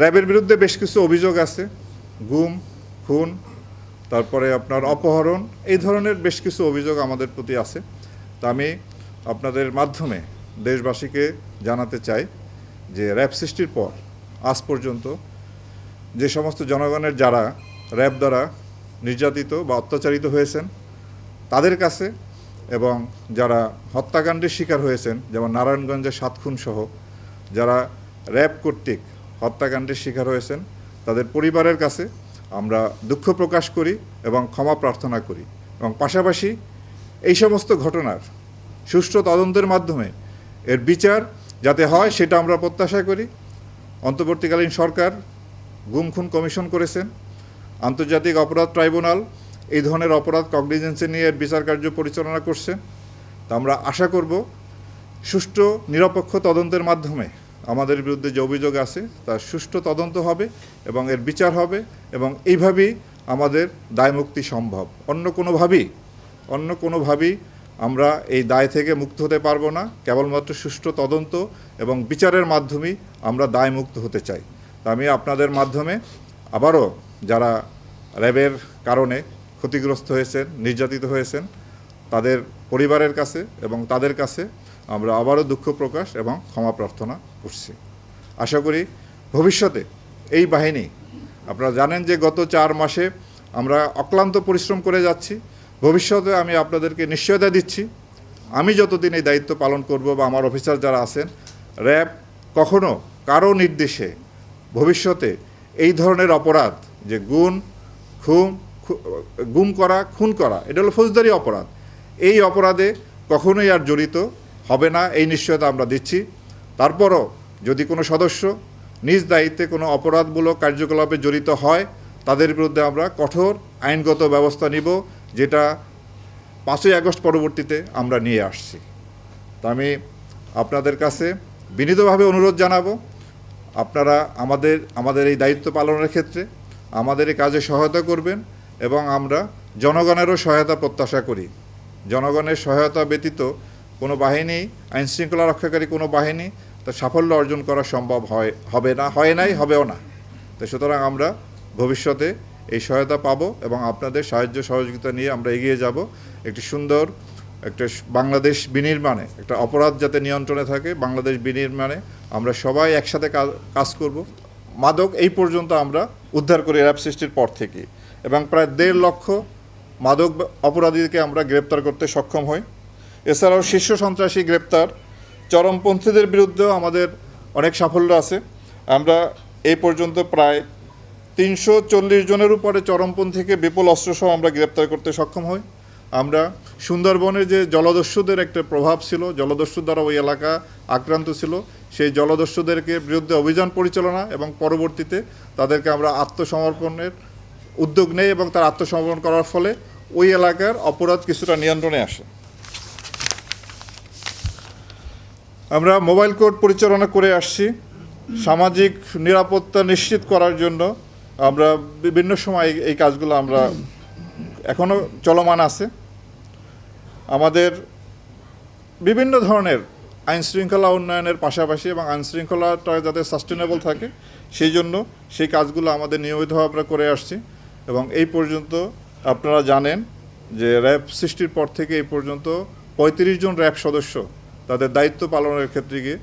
র্যাবের বিরুদ্ধে বেশ কিছু অভিযোগ আছে। গুম, খুন, তারপরে আপনার অপহরণ, এই ধরনের বেশ কিছু অভিযোগ আমাদের প্রতি আছে। তা আমি আপনাদের মাধ্যমে দেশবাসীকে জানাতে চাই যে র্যাব সৃষ্টির পর, আজ পর্যন্ত যে সমস্ত জনগণের যারা র্যাব দ্বারা নির্যাতিত বা অত্যাচারিত হয়েছেন, তাদের কাছে এবং যারা হত্যাকাণ্ডের শিকার হয়েছেন, যেমন নারায়ণগঞ্জের সাত খুন সহ যারা র্যাব কর্তৃক হত্যাকাণ্ডের শিকার হয়েছেন। তাদের পরিবারের কাছে আমরা দুঃখ প্রকাশ করি এবং ক্ষমা প্রার্থনা করি। এবং পাশাপাশি এই সমস্ত ঘটনার সুষ্ঠু তদন্তের মাধ্যমে এর বিচার যাতে হয় সেটা আমরা প্রত্যাশা করি। অন্তর্বর্তীকালীন সরকার গুম, খুন কমিশন করেছেন। আন্তর্জাতিক অপরাধ ট্রাইব্যুনাল এই ধরনের অপরাধ কগনিজেন্সে নিয়ে এর বিচার কার্য পরিচালনা করছেন তা আমরা আশা করব সুষ্ঠু, নিরপেক্ষ তদন্তের মাধ্যমে আমাদের বিরুদ্ধে যে অভিযোগ আছে, তার সুষ্ঠু তদন্ত হবে এবং এর বিচার হবে এবং এইভাবেই আমাদের দায়মুক্তি সম্ভব। অন্য কোনোভাবেই অন্য কোনোভাবেই আমরা এই দায় থেকে মুক্ত হতে পারব না। কেবলমাত্র সুষ্ঠু তদন্ত এবং বিচারের মাধ্যমেই আমরা দায়মুক্ত হতে চাই। তা আমি আপনাদের মাধ্যমে আবারও যারা র্যাবের কারণে ক্ষতিগ্রস্ত হয়েছেন, নির্যাতিত হয়েছেন, তাদের পরিবারের কাছে এবং তাদের কাছে আমরা আবারও দুঃখ প্রকাশ এবং ক্ষমা প্রার্থনা করছি। আশা করি ভবিষ্যতে এই বাহিনী, আপনারা জানেন যে গত চার মাসে আমরা অক্লান্ত পরিশ্রম করে যাচ্ছি। ভবিষ্যতে আমি আপনাদেরকে নিশ্চয়তা দিচ্ছি। আমি যতদিন এই দায়িত্ব পালন করব বা আমার অফিসার যারা আছেন, র্যাব কখনো কারও নির্দেশে ভবিষ্যতে এই ধরনের অপরাধ, যে গুণ, খুন গুম করা, খুন করা, এটা হলো ফৌজদারি অপরাধ। এই অপরাধে কখনোই আর জড়িত হবে না, এই নিশ্চয়তা আমরা দিচ্ছি। তারপরও যদি কোনো সদস্য নিজ দায়িত্বে কোনো অপরাধমূলক কার্যকলাপে জড়িত হয়, তাদের বিরুদ্ধে আমরা কঠোর আইনগত ব্যবস্থা নিব, যেটা পাঁচই আগস্ট পরবর্তীতে আমরা নিয়ে আসছি। তা আমি আপনাদের কাছে বিনীতভাবে অনুরোধ জানাব, আপনারা আমাদের আমাদের এই দায়িত্ব পালনের ক্ষেত্রে আমাদের এই কাজে সহায়তা করবেন এবং আমরা জনগণেরও সহায়তা প্রত্যাশা করি। জনগণের সহায়তা ব্যতীত কোনো বাহিনী আইন শৃঙ্খলা রক্ষাকারী কোনো বাহিনী তার সাফল্য অর্জন করা সম্ভব হয়, হবে না, হয় নাই, হবেও না। তো সুতরাং আমরা ভবিষ্যতে এই সহায়তা পাবো এবং আপনাদের সাহায্য সহযোগিতা নিয়ে আমরা এগিয়ে যাব। একটি সুন্দর, একটা বাংলাদেশ বিনির্মাণে, একটা অপরাধ যাতে নিয়ন্ত্রণে থাকে, বাংলাদেশ বিনির্মাণে আমরা সবাই একসাথে কাজ- করব। মাদক এই পর্যন্ত আমরা উদ্ধার করি র্যাব সৃষ্টির পর থেকে এবং প্রায় দেড় লক্ষ মাদক অপরাধীকে আমরা গ্রেপ্তার করতে সক্ষম হই। এছাড়াও শীর্ষ সন্ত্রাসী গ্রেপ্তার চরমপন্থীদের বিরুদ্ধেও আমাদের অনেক সাফল্য আছে। আমরা এই পর্যন্ত প্রায় তিনশো চল্লিশ জনের উপরে চরমপন্থীকে বিপুল অস্ত্রসহ আমরা গ্রেপ্তার করতে সক্ষম হই। আমরা সুন্দরবনে যে জলদস্যুদের একটা প্রভাব ছিল জলদস্যু দ্বারা ওই এলাকা আক্রান্ত ছিল, সেই জলদস্যুদেরকে বিরুদ্ধে অভিযান পরিচালনা এবং পরবর্তীতে তাদেরকে আমরা আত্মসমর্পণের উদ্যোগ নেই এবং তার আত্মসমর্পণ করার ফলে ওই এলাকার অপরাধ কিছুটা নিয়ন্ত্রণে আসে। আমরা মোবাইল কোর্ট পরিচালনা করে আসছি। সামাজিক নিরাপত্তা নিশ্চিত করার জন্য। আমরা বিভিন্ন সময় এই- কাজগুলো আমরা এখনও চলমান আছে। আমাদের বিভিন্ন ধরনের আইনশৃঙ্খলা উন্নয়নের পাশাপাশি এবং আইন শৃঙ্খলাটা যাতে সাস্টেনেবল থাকে, সেই জন্য সেই কাজগুলো আমাদের নিয়মিতভাবে আমরা করে আসছি। এবং এই পর্যন্ত আপনারা জানেন যে র্যাব সৃষ্টির পর থেকে এই পর্যন্ত পঁয়ত্রিশ জন র্যাব সদস্য তাদের দায়িত্ব পালনের ক্ষেত্রে গিয়ে